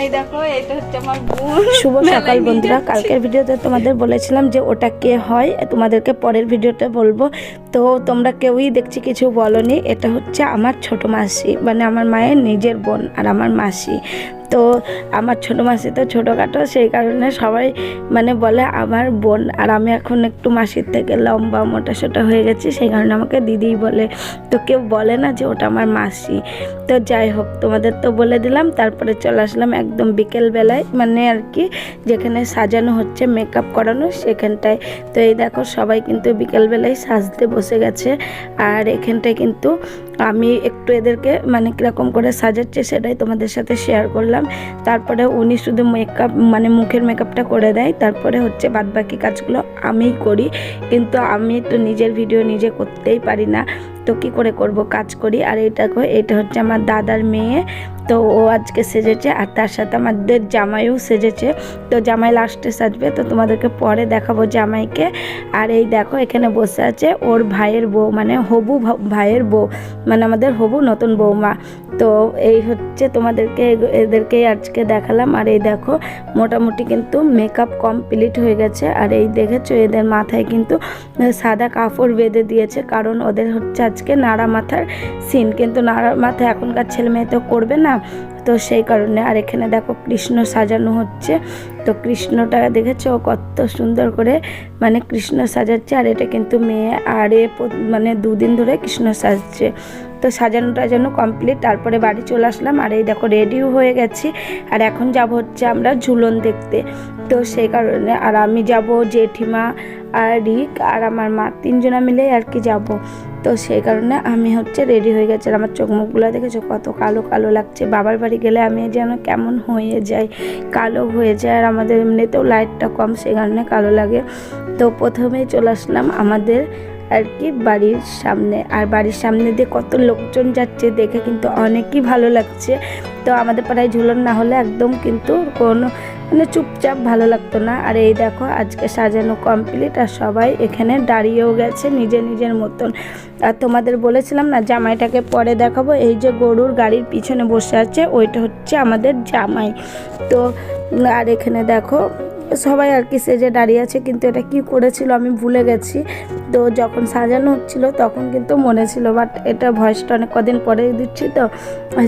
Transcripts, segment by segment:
এই দেখো এটা হচ্ছে আমার বোন। শুভ সকাল বন্ধুরা। কালকের ভিডিওতে তোমাদের বলেছিলাম যে ওটা কে হয় তোমাদেরকে পরের ভিডিওতে বলব। তো তোমরা কেউই দেখছি কিছু বলনি। এটা হচ্ছে আমার ছোট মাসি মানে আমার মায়ের নিজের বোন আর আমার মাসি। তো আমার ছোট মাসি তো ছোটোখাটো, সেই কারণে সবাই মানে বলে আমার বোন, আর আমি এখন একটু মাসির থেকে লম্বা মোটা সোটা হয়ে গেছি, সেই কারণে আমাকে দিদিই বলে, তো কেউ বলে না যে ওটা আমার মাসি। তো যাই হোক, তোমাদের তো বলে দিলাম, তারপরে চলে আসলাম একদম বিকেলবেলায় মানে আর কি যেখানে সাজানো হচ্ছে মেকআপ করানো সেখানটায়। তো এই দেখো সবাই কিন্তু বিকেলবেলায় সাজতে বসে গেছে, আর এখানটায় কিন্তু আমি একটু এদেরকে মানে কীরকম করে সাজাচ্ছে সেটাই তোমাদের সাথে শেয়ার করলাম। তারপরে উনি শুধু মেকআপ মানে মুখের মেকআপটা করে দেয়, তারপরে হচ্ছে বাদবাকি কাজগুলো আমিই করি। কিন্তু আমি তো নিজের ভিডিও নিজে করতেই পারি না। তো কী করে করব কাজ করি? আর এটা এটা হচ্ছে আমার দাদার মেয়ে। তো ও আজকে সেজেছে আর তার সাথে আমাদের জামাইও সেজেছে। তো জামাই লাস্টে সাজবে, তো তোমাদেরকে পরে দেখাবো জামাইকে। আর এই দেখো, এখানে বসে আছে ওর ভাইয়ের বউ মানে হবু ভাইয়ের বউ মানে আমাদের হবু নতুন বৌমা তো এই হচ্ছে তোমাদেরকে এদেরকেই আজকে দেখালাম। আর এই দেখো, মোটামুটি কিন্তু মেকআপ কমপ্লিট হয়ে গেছে। আর এই দেখেছ, এদের মাথায় কিন্তু সাদা কাপড় বেঁধে দিয়েছে। কারণ ওদের হচ্ছে আজকে নাড়া মাথার সিন কিন্তু নাড়া মাথা এখনকার ছেলে মেয়ে তো করবে না। তো সেই কারণে আর এখানে দেখো কৃষ্ণ সাজানো হচ্ছে। তো কৃষ্ণটা দেখেছ কত সুন্দর করে মানে কৃষ্ণ সাজাচ্ছে, আর এটা কিন্তু মেয়ে, আর এ মানে দুদিন ধরে কৃষ্ণ সাজছে। তো সাজানোটা যেন কমপ্লিট তারপরে বাড়ি চলে আসলাম, আর এই দেখো রেডিও হয়ে গেছি, আর এখন যাব হচ্ছে আমরা ঝুলন দেখতে। তো সেই কারণে, আর আমি যাব জেঠিমা আর রিক আর আমার মা তিনজনা মিলে আর কি যাব। তো সেই কারণে আমি হচ্ছে রেডি হয়ে গেছি, আর আমার চোখ মুখগুলো দেখেছ কত কালো কালো লাগছে। বাবার বাড়ি গেলে আমি যেন কেমন হয়ে যাই, কালো হয়ে যায় আর আমাদের এমনিতেও লাইটটা কম সেই কারণে কালো লাগে। তো প্রথমেই চলে আসলাম আমাদের আর কি বাড়ির সামনে, আর বাড়ির সামনে দিয়ে কত লোকজন যাচ্ছে দেখে কিন্তু অনেকই ভালো লাগছে। তো আমাদের পাড়ায় ঝুলন না হলে একদম কিন্তু কোনো মানে চুপচাপ ভালো লাগতো না। আর এই দেখো, আজকে সাজানো কমপ্লিট আর সবাই এখানে দাঁড়িয়েও গেছে নিজের নিজের মতন। আর তোমাদের বলেছিলাম না, জামাইটাকে পরে দেখাবো। এই যে গরুর গাড়ির পিছনে বসে আছে, ওইটা হচ্ছে আমাদের জামাই। তো, আর এখানে দেখো সবাই আর কি সেজে দাঁড়িয়ে আছে, কিন্তু এটা কি করেছিল আমি ভুলে গেছি। তো যখন সাজানো হচ্ছিল তখন কিন্তু মনে ছিল বাট এটা ভয়েসটা অনেক কদিন পরে দিচ্ছি তো,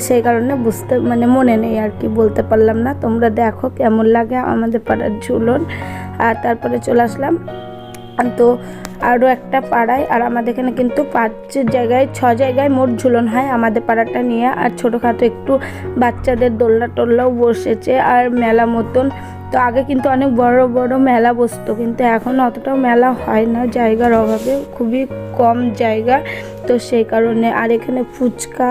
সেই কারণে বুঝতে মানে মনে নেই আর কি, বলতে পারলাম না। তোমরা দেখো কেমন লাগে আমাদের পাড়ার ঝুলন। আর তারপরে চলে আসলাম। তো আরও একটা পাড়ায়, আর আমাদের এখানে কিন্তু পাঁচ জায়গায়, ছ জায়গায় মোট ঝুলন হয় আমাদের পাড়াটা নিয়ে। আর ছোটোখাটো একটু বাচ্চাদের দোলনা টোল্লাও বসেছে। আর মেলা মতন তো আগে কিন্তু অনেক বড় বড় মেলা বসতো, কিন্তু এখন অতটাও মেলা হয় না, জায়গার অভাবে খুবই কম জায়গা। তো সেই কারণে আর এখানে ফুচকা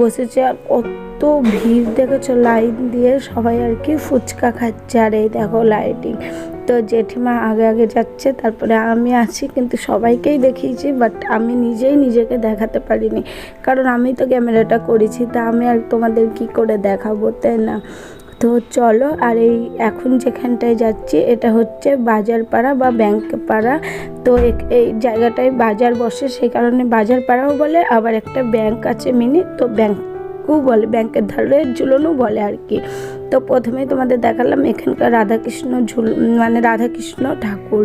বসেছে, আর কত ভিড় দেখেছ, লাইন দিয়ে সবাই আর কি ফুচকা খাচ্ছে, আর এই দেখো লাইটিং তো জেঠিমা আগে আগে যাচ্ছে, তারপরে আমি আছি, কিন্তু সবাইকেই দেখিয়েছি বাট আমি নিজেই নিজেকে দেখাতে পারিনি। কারণ আমি তো ক্যামেরাটা করেছি, তা আমি আর তোমাদের কি করে দেখাবো, তাই না? তো চলো, আর এই এখন যেখানটায় যাচ্ছি, এটা হচ্ছে বাজার পাড়া বা ব্যাংক পাড়া তো এই জায়গাটায় বাজার বসে সেই কারণে বাজার পাড়াও বলে, আবার একটা ব্যাংক আছে মিনি, তো ব্যাংকও বলে, ব্যাংকের ধারে ঝুলনও বলে আর কি। তো প্রথমেই তোমাদের দেখালাম এখানকার রাধাকৃষ্ণ ঝুল মানে রাধাকৃষ্ণ ঠাকুর।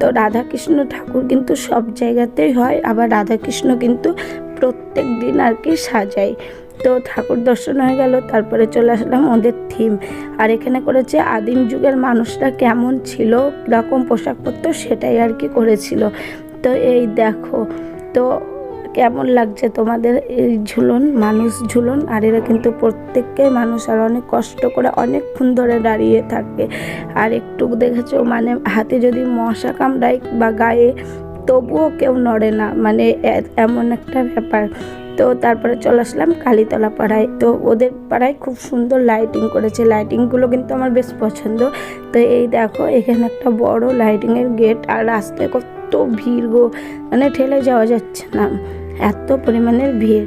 তো রাধাকৃষ্ণ ঠাকুর কিন্তু সব জায়গাতেই হয়, আবার রাধাকৃষ্ণ কিন্তু প্রত্যেক দিন আর কি সাজায়। তো ঠাকুর দর্শন হয়ে গেল, তারপরে চলে আসলাম ওদের থিম আর এখানে করেছে আদিম যুগের মানুষরা কেমন ছিল, কীরকম পোশাক পরতো, সেটাই আর কি করেছিল। তো এই দেখো, তো কেমন লাগছে তোমাদের? এই ঝুলন, মানুষ ঝুলন, আর এরা কিন্তু প্রত্যেককে মানুষ, আর অনেক কষ্ট করে অনেকক্ষণ ধরে দাঁড়িয়ে থাকে। আর একটু দেখেছ মানে হাতে যদি মশা কামড়ায় বা গায়ে, তবুও কেউ নড়ে না মানে এমন একটা ব্যাপার। তো তারপরে চলে আসলাম কালীতলা পাড়ায়। তো ওদের পাড়ায় খুব সুন্দর লাইটিং করেছে। লাইটিংগুলো কিন্তু আমার বেশ পছন্দ। তো এই দেখো, এখানে একটা বড় লাইটিংয়ের গেট আর রাস্তায় কত ভিড় গো। মানে ঠেলে যাওয়া যাচ্ছে না। এত পরিমাণের ভিড়।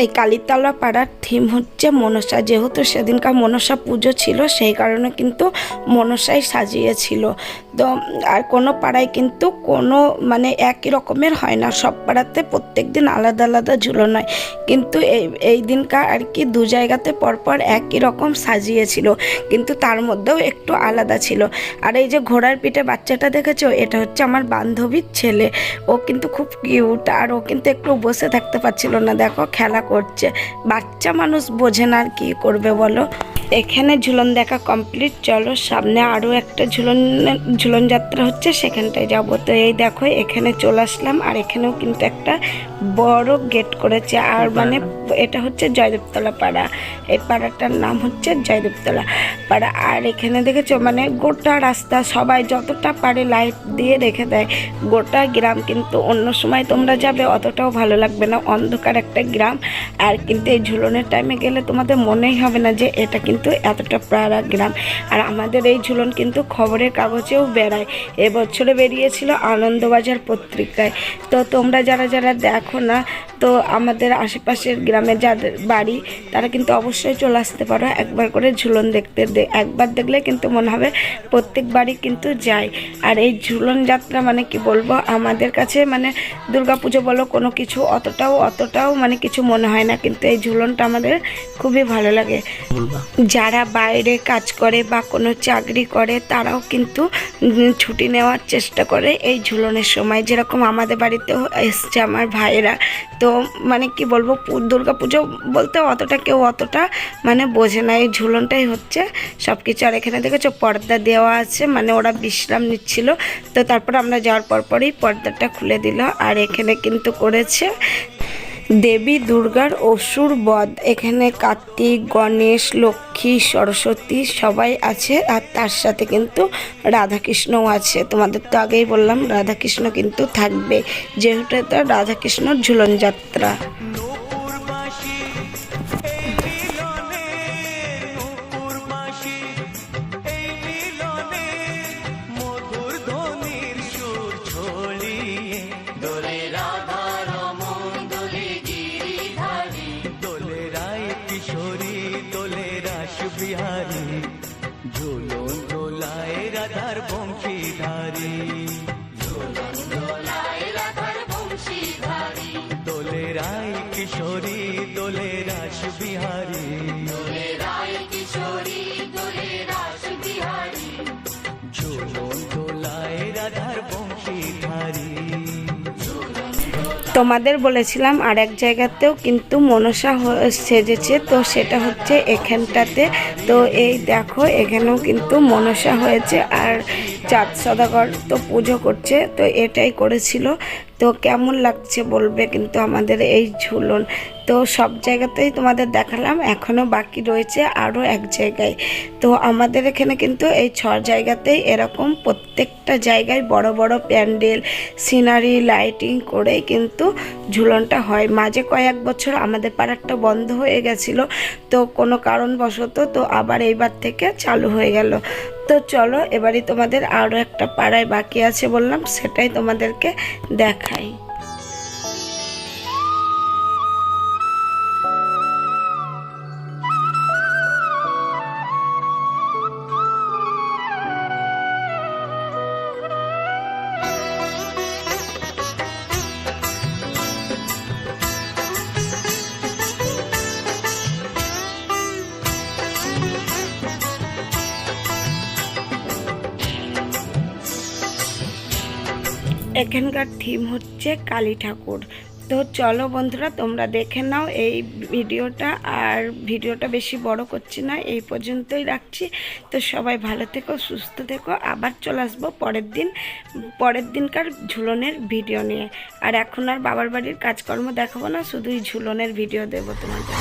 এই কালীতলা পাড়ার থিম হচ্ছে মনসা। যেহেতু সেদিনকার মনসা পুজো ছিল, সেই কারণে কিন্তু মনসাই সাজিয়েছিল। তো, আর কোনো পাড়ায় কিন্তু কোনো মানে একই রকমের হয় না। সব পাড়াতে প্রত্যেক দিন আলাদা আলাদা ঝুলন হয় কিন্তু এই এই দিনকার আর কি দু জায়গাতে পরপর একই রকম সাজিয়েছিল। কিন্তু তার মধ্যেও একটু আলাদা ছিল। আর এই যে ঘোড়ার পিঠে বাচ্চাটা দেখেছ? এটা হচ্ছে আমার বান্ধবীর ছেলে। ও কিন্তু খুব কিউট আর ও কিন্তু একটু বসে থাকতে পারছিল না। দেখো, খেলা করছে। বাচ্চা মানুষ বোঝে না আর কি করবে বলো? এখানে ঝুলন দেখা কমপ্লিট চলো সামনে আরও একটা ঝুলন ঝুলন যাত্রা হচ্ছে সেখানটায় যাব। তো এই দেখো এখানে চলে আসলাম আর এখানেও কিন্তু একটা বড় গেট করেছে আর মানে এটা হচ্ছে জয়দেবতলা পাড়া। এই পাড়াটার নাম হচ্ছে জয়দেবতলা পাড়া। আর এখানে দেখেছ মানে গোটা রাস্তা সবাই যতটা পারে লাইট দিয়ে রেখে দেয়। গোটা গ্রাম কিন্তু অন্য সময় তোমরা যাবে অতটাও ভালো লাগবে না। অন্ধকার একটা গ্রাম। আর কিন্তু এই ঝুলনের টাইমে গেলে তোমাদের মনেই হবে না যে এটা কিন্তু এতটা পাড়া গ্রাম। আর আমাদের এই ঝুলন কিন্তু খবরের কাগজেও বেড়ায়। এবছরে বেরিয়েছিল আনন্দবাজার পত্রিকায়। তো তোমরা যারা যারা দেখো না তো আমাদের আশেপাশের গ্রামে যাদের বাড়ি তারা কিন্তু অবশ্যই চলে আসতে পারো। একবার করে ঝুলন দেখতে দে- একবার দেখলে কিন্তু মনে হবে প্রত্যেক বাড়ি কিন্তু যায়। আর এই ঝুলন যাত্রা মানে কি বলব? আমাদের কাছে মানে দুর্গাপুজো বলো কোনো কিছু অতটাও অতটাও মানে কিছু মনে হয় না। কিন্তু এই ঝুলনটা আমাদের খুবই ভালো লাগে। যারা বাইরে কাজ করে বা কোনো চাকরি করে তারাও কিন্তু ছুটি নেওয়ার চেষ্টা করে এই ঝুলনের সময়। যেরকম আমাদের বাড়িতেও এসছে আমার ভাইয়েরা তো মানে কি বলব দুর্গা পুজো বলতে অতটা কেউ অতটা মানে বোঝে না। এই ঝুলনটাই হচ্ছে সব কিছু আর এখানে দেখেছ, পর্দা দেওয়া আছে মানে ওরা বিশ্রাম নিচ্ছিল। তো তারপর আমরা যাওয়ার পরপরই পর্দাটা খুলে দিল। আর এখানে কিন্তু করেছে দেবী দুর্গার অসুর বধ। এখানে কার্তিক গণেশ, লক্ষ্মী, সরস্বতী সবাই আছে, আর তার সাথে কিন্তু রাধাকৃষ্ণও আছে। তোমাদের তো আগেই বললাম, রাধাকৃষ্ণ কিন্তু থাকবে। যেহেতু এটা রাধাকৃষ্ণর ঝুলন যাত্রা বংশীধারী তোমাদের বলেছিলাম আর এক জায়গাতেও কিন্তু মনসা সেজেছে, তো সেটা হচ্ছে এখানটাতে। তো এই দেখো, এখানেও কিন্তু মনসা হয়েছে আর চাঁদ সদাগর তো পুজো করছে, তো এটাই করেছিল। তো কেমন লাগছে বলবে কিন্তু আমাদের এই ঝুলন? তো সব জায়গাতেই তোমাদের দেখালাম এখনও বাকি রয়েছে আরও এক জায়গায়। তো আমাদের এখানে কিন্তু এই ছ জায়গাতেই এরকম প্রত্যেকটা জায়গায় বড় বড় প্যান্ডেল, সিনারি, লাইটিং করে কিন্তু ঝুলনটা হয়। মাঝে কয়েক বছর আমাদের পাড়ারটা বন্ধ হয়ে গেছিল, তো কোনো কারণবশত তো আবার এইবার থেকে চালু হয়ে গেল। তো চলো এবারে তোমাদের আরও একটা পাড়ায় বাকি আছে বললাম সেটাই তোমাদেরকে দেখাই। এখানকার থিম হচ্ছে কালী ঠাকুর। তো চলো বন্ধুরা, তোমরা দেখে নাও এই ভিডিওটা। আর ভিডিওটা বেশি বড় করছি না, এই পর্যন্তই রাখছি। তো সবাই ভালো থেকো, সুস্থ থেকো। আবার চলে আসব পরের দিন, পরের দিনকার ঝুলনের ভিডিও নিয়ে। আর এখন আর বাবার বাড়ির কাজকর্ম দেখাবো না, শুধুই ঝুলনের ভিডিও দেবো তোমাদের।